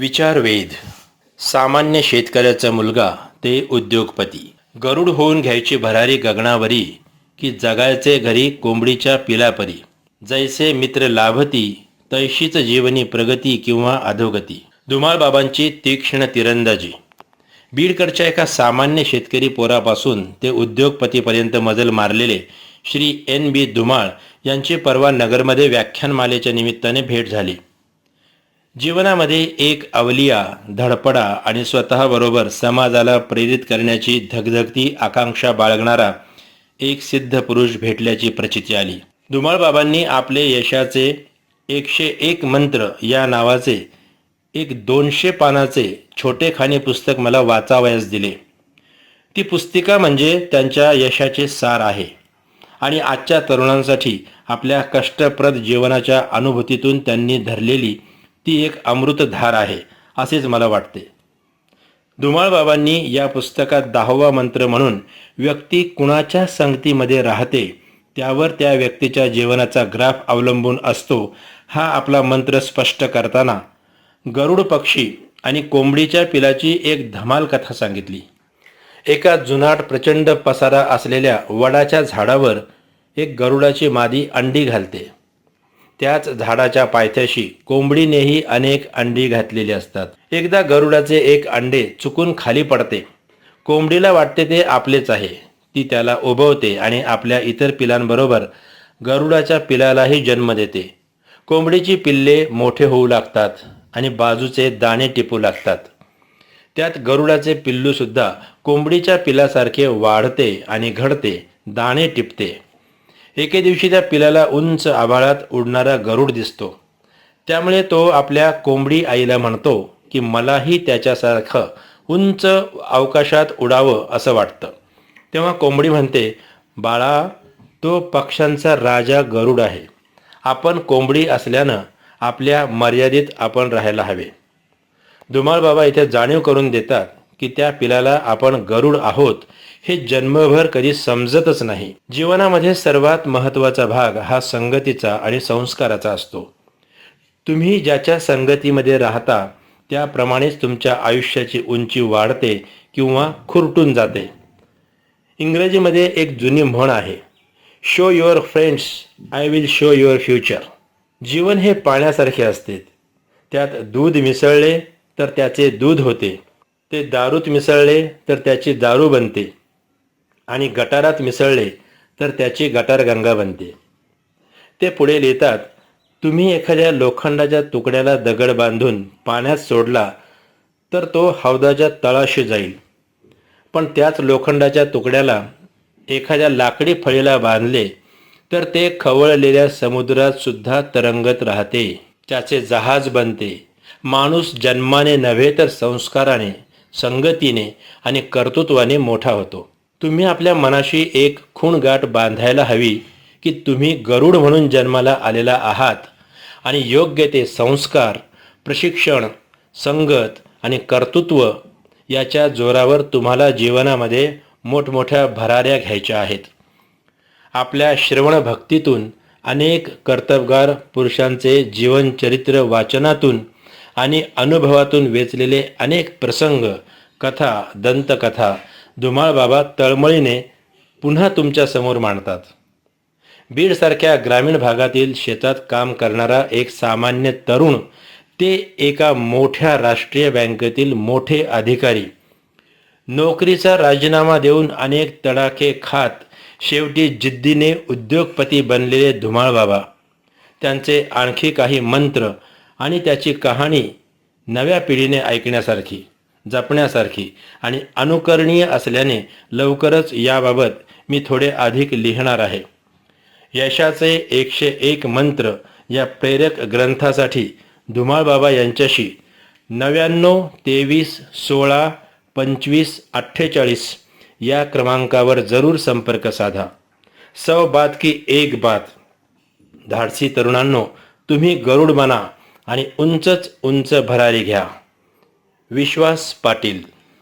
विचारवेध. सामान्य शेतकऱ्याचा मुलगा ते उद्योगपती. गरुड होऊन घ्यायची भरारी गगनावरी की जगायचे घरी कोंबडीच्या पिलापरी. जैसे मित्र लाभती तैशीच जीवनी प्रगती किंवा अधोगती. धुमाळबाबांची तीक्ष्ण तिरंदाजी. बीडकडच्या एका सामान्य शेतकरी पोरापासून ते उद्योगपतीपर्यंत मजल मारलेले श्री एन बी धुमाळ यांची परवा नगरमध्ये व्याख्यानमालेच्या निमित्ताने भेट झाली. जीवनामध्ये एक अवलिया धडपडा आणि स्वतःबरोबर समाजाला प्रेरित करण्याची धगधगती आकांक्षा बाळगणारा एक सिद्ध पुरुष भेटल्याची प्रचिती आली. धुमाळबाबांनी आपले यशाचे एकशे एक मंत्र या नावाचे एक दोनशे पानाचे छोटेखानी पुस्तक मला वाचावयास दिले. ती पुस्तिका म्हणजे त्यांच्या यशाचे सार आहे आणि आजच्या तरुणांसाठी आपल्या कष्टप्रद जीवनाच्या अनुभूतीतून त्यांनी धरलेली ती एक अमृतधार आहे असेच मला वाटते. धुमाळबाबांनी या पुस्तकात दहावा मंत्र म्हणून व्यक्ती कुणाच्या संगतीमध्ये राहते त्यावर त्या व्यक्तीच्या जीवनाचा ग्राफ अवलंबून असतो हा आपला मंत्र स्पष्ट करताना. गरुड पक्षी आणि कोंबडीच्या पिलाची एक धमाल कथा सांगितली. एका जुनाट प्रचंड पसारा असलेल्या वडाच्या झाडावर एक गरुडाची मादी अंडी घालते. त्याच झाडाच्या पायथ्याशी कोंबडीनेही अनेक अंडी घातलेली असतात. एकदा गरुडाचे एक अंडे चुकून खाली पडते. कोंबडीला वाटते ते आपलेच आहे. ती त्याला उभवते आणि आपल्या इतर पिलांबरोबर गरुडाच्या पिलालाही जन्म देते. कोंबडीची पिल्ले मोठे होऊ लागतात आणि बाजूचे दाणे टिपू लागतात. त्यात गरुडाचे पिल्लूसुद्धा कोंबडीच्या पिलासारखे वाढते आणि घडते दाणे टिपते. एके दिवशी त्या पिलाला उंच आभाळात उडणारा गरुड दिसतो. त्यामुळे तो आपल्या कोंबडी आईला म्हणतो की मलाही त्याच्यासारखं उंच अवकाशात उडावं असं वाटतं. तेव्हा कोंबडी म्हणते बाळा तो पक्ष्यांचा राजा गरुड आहे. आपण कोंबडी असल्यानं आपल्या मर्यादित आपण राहायला हवे. धुमाळ बाबा इथे जाणीव करून देतात की त्या पिलाला आपण गरुड आहोत हे जन्मभर कधी समजतच नाही. जीवनामध्ये सर्वात महत्त्वाचा भाग हा संगतीचा आणि संस्काराचा असतो. तुम्ही ज्याच्या संगतीमध्ये राहता त्याप्रमाणेच तुमच्या आयुष्याची उंची वाढते किंवा खुरटून जाते. इंग्रजीमध्ये एक जुनी म्हण आहे show your friends I will show your future जीवन हे पाण्यासारखे असते. त्यात दूध मिसळले तर त्याचे दूध होते. ते दारूत मिसळले तर त्याची दारू बनते. आणि गटारात मिसळले तर त्याची गटारगंगा बनते. ते पुढे लिहितात तुम्ही एखाद्या लोखंडाच्या तुकड्याला दगड बांधून पाण्यात सोडला तर तो हौदाच्या तळाशी जाईल. पण त्याच लोखंडाच्या तुकड्याला एखाद्या लाकडी फळीला बांधले तर ते खवळलेल्या समुद्रात सुद्धा तरंगत राहते. त्याचे जहाज बनते. माणूस जन्माने नव्हे तर संस्काराने संगतीने आणि कर्तृत्वाने मोठा होतो. तुम्ही आपल्या मनाशी एक खूणगाठ बांधायला हवी की तुम्ही गरुड म्हणून जन्माला आलेला आहात आणि योग्य ते संस्कार प्रशिक्षण संगत आणि कर्तृत्व याच्या जोरावर तुम्हाला जीवनामध्ये मोठमोठ्या भराऱ्या घ्यायच्या आहेत. आपल्या श्रवण भक्तीतून अनेक कर्तबगार पुरुषांचे जीवनचरित्र वाचनातून आणि अनुभवातून वेचलेले अनेक प्रसंग कथा दंतकथा धुमाळ बाबा तळमळीने पुन्हा तुमच्यासमोर मांडतात. बीडसारख्या ग्रामीण भागातील शेतात काम करणारा एक सामान्य तरुण ते एका मोठ्या राष्ट्रीय बँकेतील मोठे अधिकारी. नोकरीचा राजीनामा देऊन अनेक तडाखे खात शेवटी जिद्दीने उद्योगपती बनलेले धुमाळ बाबा. त्यांचे आणखी काही मंत्र आणि त्याची कहाणी नव्या पिढीने ऐकण्यासारखी. जपण्यासारखी आणि अनुकरणीय असल्याने लवकरच याबाबत मी थोडे अधिक लिहिणार आहे. यशाचे एकशे एक मंत्र या प्रेरक ग्रंथासाठी धुमाळ बाबा यांच्याशी नव्याण्णव तेवीस सोळा पंचवीस अठ्ठेचाळीस या क्रमांकावर जरूर संपर्क साधा. सौ बात की एक बात. धाडसी तरुणांनो तुम्ही गरुड बना आणि उंचच उंच भरारी घ्या. विश्वास पाटील.